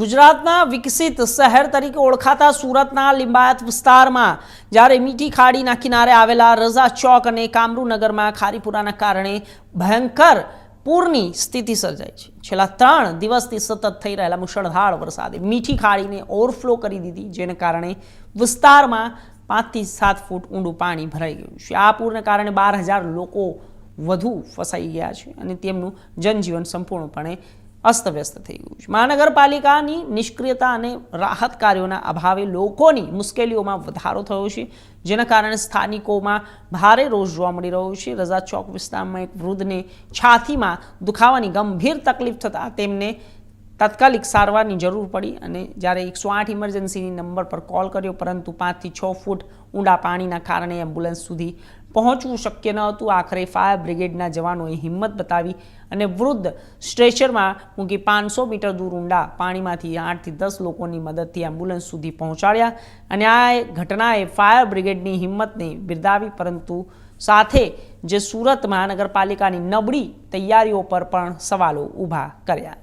ગુજરાતના વિકસિત શહેર તરીકે ઓળખાતા સુરતના લિંબાયત વિસ્તારમાં જ્યારે મીઠી ખાડીના કિનારે આવેલા રઝા ચોક અને કામરૂનગરમાં ખારીપુરાના કારણે ભયંકર પૂરની સ્થિતિ સર્જાઈ છે. છેલ્લા ત્રણ દિવસથી સતત થઈ રહેલા મુશળધાર વરસાદે મીઠી ખાડીને ઓવરફ્લો કરી દીધી, જેને કારણે વિસ્તારમાં પાંચથી સાત ફૂટ ઊંડું પાણી ભરાઈ ગયું છે. આ પૂરને કારણે બાર હજાર લોકો વધુ ફસાઈ ગયા છે અને તેમનું જનજીવન સંપૂર્ણપણે અસ્તવ્યસ્ત થઈ ગયું છે. મહાનગરપાલિકાની નિષ્ક્રિયતા અને રાહત કાર્યોના અભાવે લોકોની મુશ્કેલીઓમાં વધારો થયો છે, જેના કારણે સ્થાનિકોમાં ભારે રોષ જોવા મળી રહ્યો છે. રઝા ચોક વિસ્તારમાં એક વૃદ્ધને છાતીમાં દુખાવાની ગંભીર તકલીફ થતાં તેમને તાત્કાલિક સારવારની જરૂર પડી અને જ્યારે એકસો આઠ ઇમરજન્સીની નંબર પર કોલ કર્યો, પરંતુ પાંચથી છ ફૂટ ઊંડા પાણીના કારણે એમ્બ્યુલન્સ સુધી પહોંચવું શક્ય ન હતું. આખરે ફાયર બ્રિગેડના જવાનોએ હિંમત બતાવી અને વૃદ્ધ સ્ટ્રેચરમાં મૂકી પાંચસો મીટર દૂર ઊંડા પાણીમાંથી આઠથી દસ લોકોની મદદથી એમ્બ્યુલન્સ સુધી પહોંચાડ્યા અને આ ઘટનાએ ફાયર બ્રિગેડની હિંમતને બિરદાવી પરંતુ સાથે જે સુરત મહાનગરપાલિકાની નબળી તૈયારીઓ પર પણ સવાલો ઊભા કર્યા.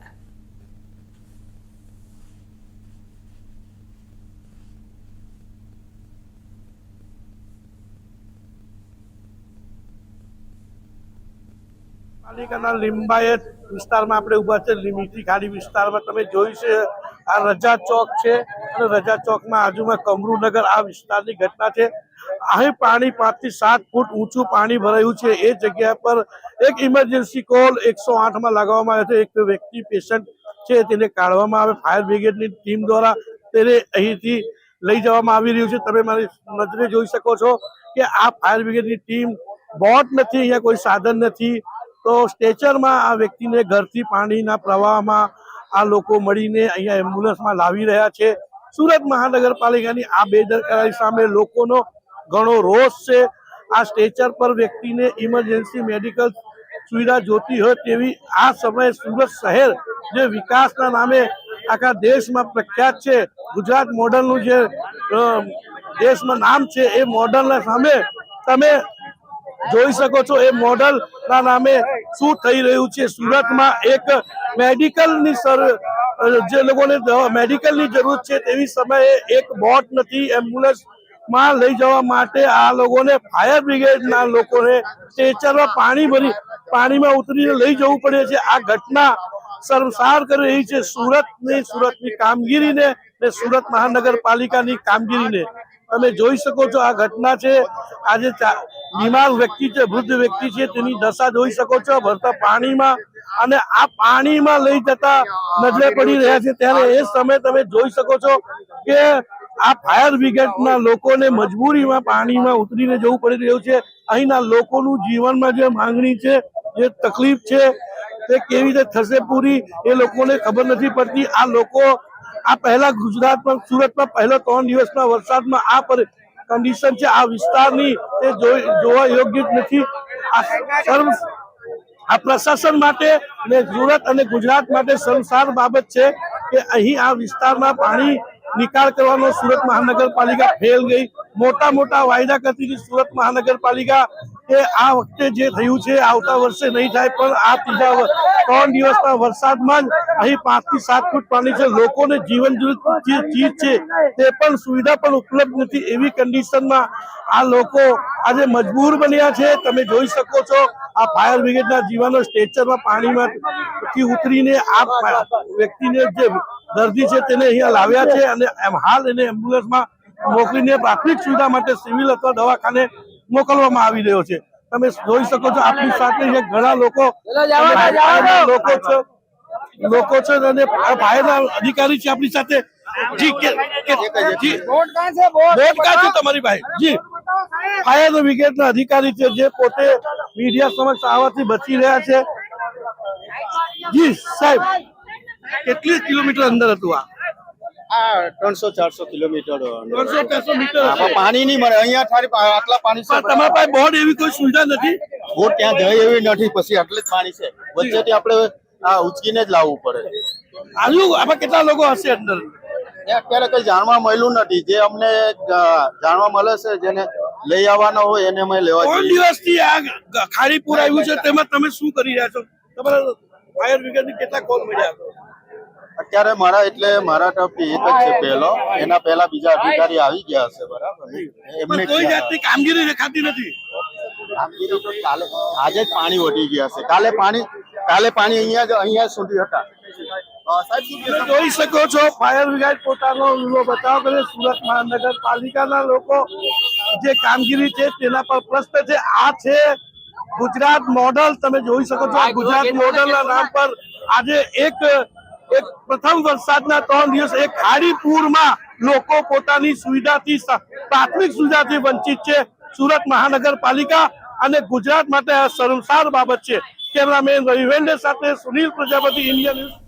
પાલિકાના લિંબાયત વિસ્તારમાં આપણે ઊભા છે. લીમીટી ખાડી વિસ્તારમાં તમે જોઈ છે, આ રજા ચોક છે અને રજા ચોકમાં આજુમાં કમરૂનગર આ વિસ્તારની ઘટના છે. અહીં પાણી પાંચથી સાત ફૂટ ઊંચું પાણી ભરાયું છે. એ જગ્યા પર એક ઇમરજન્સી કોલ એકસો આઠમાં લગાવવામાં આવ્યો છે. એક વ્યક્તિ પેશન્ટ છે, તેને કાઢવામાં આવે. ફાયર બ્રિગેડની ટીમ દ્વારા તેને અહીંથી લઈ જવામાં આવી રહ્યું છે. તમે મારી નજરે જોઈ શકો છો કે આ ફાયર બ્રિગેડની ટીમ બોટ નથી, અહીંયા કોઈ સાધન નથી. તો સ્ટેચરમાં આ વ્યક્તિને ઘરથી પાણીના પ્રવાહમાં આ લોકો મળીને અહીંયા એમ્બ્યુલન્સમાં લાવી રહ્યા છે. સુરત મહાનગરપાલિકાની આ બેદરકારી સામે લોકોનો ઘણો રોષ છે. આ સ્ટેચર પર વ્યક્તિને ઇમરજન્સી મેડિકલ સુવિધા જોતી હોય તેવી આ સમયે સુરત શહેર જે વિકાસના નામે આખા દેશમાં પ્રખ્યાત છે. ગુજરાત મોડલનું જે દેશમાં નામ છે એ મોડલના સામે તમે જોઈ શકો છો એ મોડલ ના નામે શું થઈ રહ્યું છે? સુરતમાં એક મેડિકલની સર જે લોકોને મેડિકલની જરૂર છે તેવી સમયે એક બોટ નથી એમ્બ્યુલન્સમાં લઈ જવા માટે આ લોકોને ફાયર બ્રિગેડના લોકોને સ્ટેચરમાં પાણી ભરી, પાણીમાં ઉતરીને લઈ જવું પડે છે. આ ઘટના સરસાર કરી રહી છે સુરતની સુરતની કામગીરીને ને સુરત મહાનગરપાલિકાની કામગીરીને. તમે જોઈ શકો છો આ ઘટના છે. આજે બીમાર વ્યક્તિ છે, વૃદ્ધ વ્યક્તિ છે, તેની દશા જોઈ શકો છો. ભરતા પાણીમાં અને આ પાણીમાં લઈ જતા નજરે પડી રહ્યા છે. ત્યારે એ સમય તમે જોઈ શકો છો કે આ ફાયર બ્રિગેડના લોકોને મજબૂરીમાં પાણીમાં ઉતરીને જવું પડી રહ્યું છે. અહીંના લોકોનું જીવનમાં જે માંગણી છે, જે તકલીફ છે, તે કેવી રીતે થશે પૂરી, એ લોકોને ખબર નથી પડતી. આ લોકો આ પહેલા ગુજરાતમાં, સુરતમાં પહેલો ત્રણ દિવસના વરસાદમાં આ કન્ડિશન છે. આ વિસ્તારની તે જોવા યોગ્ય નથી. આ પ્રશાસન માટે ને સુરત અને ગુજરાત માટે સંસાર બાબત છે કે અહીં આ વિસ્તારમાં પાણી નિકાલ કરવાનો સુરત મહાનગરપાલિકા ફેલ ગઈ. મોટા મોટા વાયદા કરતી સુરત મહાનગરપાલિકા. કે આ વખતે જે થયું છે, આવતા વર્ષે નહીં થાય, પણ આ ત્રીજા ત્રણ દિવસના વરસાદમાં જ અહીં પાંચથી સાત ફૂટ પાણી છે. લોકોને જીવન જે ચીજ છે, તે પણ સુવિધા પણ ઉપલબ્ધ નથી એવી કન્ડિશનમાં આ લોકો આજે મજબૂર બન્યા છે. તમે જોઈ શકો છો, આ ફાયર બ્રિગેડના જીવાનો સ્ટેચરમાં પાણીમાંથી ઉતરીને આ વ્યક્તિને જે દર્દી છે, તેને અહીંયા લાવ્યા છે અને હાલ એને એમ્બ્યુલન્સમાં મોકલીને પ્રાથમિક સુવિધા માટે સિવિલ અથવા દવાખાને મોકલવામાં આવી રહ્યો છે. તમે જોઈ શકો છો આપણી સાથે જે ઘણા લોકો લોકો છે લોકો છે અને ફાયરના અધિકારી છે આપણી સાથે. જી કે કે- જી. બોટ ક્યાં છે તમારી ભાઈ જી. ફાયર વિગેટના અધિકારી છે જે પોતે મીડિયા સમક્ષ આવવાથી બચી રહ્યા છે. જી સાહેબ. કેટલી કિલોમીટર અંદર હતું આ? આ ત્રણસો ચારસો કિલોમીટર પાણી નહીં મળે. અહીંયા આટલા પાણી છે. તમારા પાસે બોર્ડ એવી કોઈ સુવિધા નથી? બોટ ત્યાં જાય એવી નથી. પછી આટલે જ પાણી છે. વચ્ચેથી આપણે આ ઉચકીને જ લાવવું પડે. આજુ આમાં કેટલા લોકો હશે અંદર? અત્યારે કઈ જાણવા મળ્યું નથી. જે અમને જાણવા મળે છે જેને લઈ આવવાના હોય એને અમે લેવા ત્રણથી દિવસથી આ ખારીપુર આવ્યું છે? તેમાં તમે શું કરી રહ્યા છો? તમારા ફાયર બ્રિગેડ કેટલા કોલ મળ્યા? અત્યારે મારા એટલે મારા ટપી એક જ છે પહેલો. એના પહેલા બીજા અધિકારી આવી ગયા હશે બરાબર? એમને કોઈ જાતની કામગીરી દેખાતી નથી. કામગીરી તો કાલે આજે જ પાણી વધી ગયા છે. કાલે પાણી કાલે પાણી અહીંયા જ અહીંયા સુધી હતા? જોઈ શકો છો ફાયર બ્રિગેડ પોતાનો લીલો બચાવ કરે સુરત મહાનગરપાલિકાના લોકો જે કામગીરી છે તેના પર પ્રશ્ન છે. આ છે ગુજરાત મોડલ. તમે જોઈ શકો છો આ ગુજરાત મોડલના નામ પર આજે એક એક પ્રથમ વરસાદના ત્રણ દિવસ એક ખાડી પૂરમાં લોકો પોતાની સુવિધાથી પ્રાથમિક સુવિધાથી વંચિત છે. સુરત મહાનગરપાલિકા અને ગુજરાત માટે આ શરમસાર બાબત છે. કેમેરામેન રવિવેન્દ્ર સાથે સુનિલ પ્રજાપતિ ઇન્ડિયન ન્યૂઝ.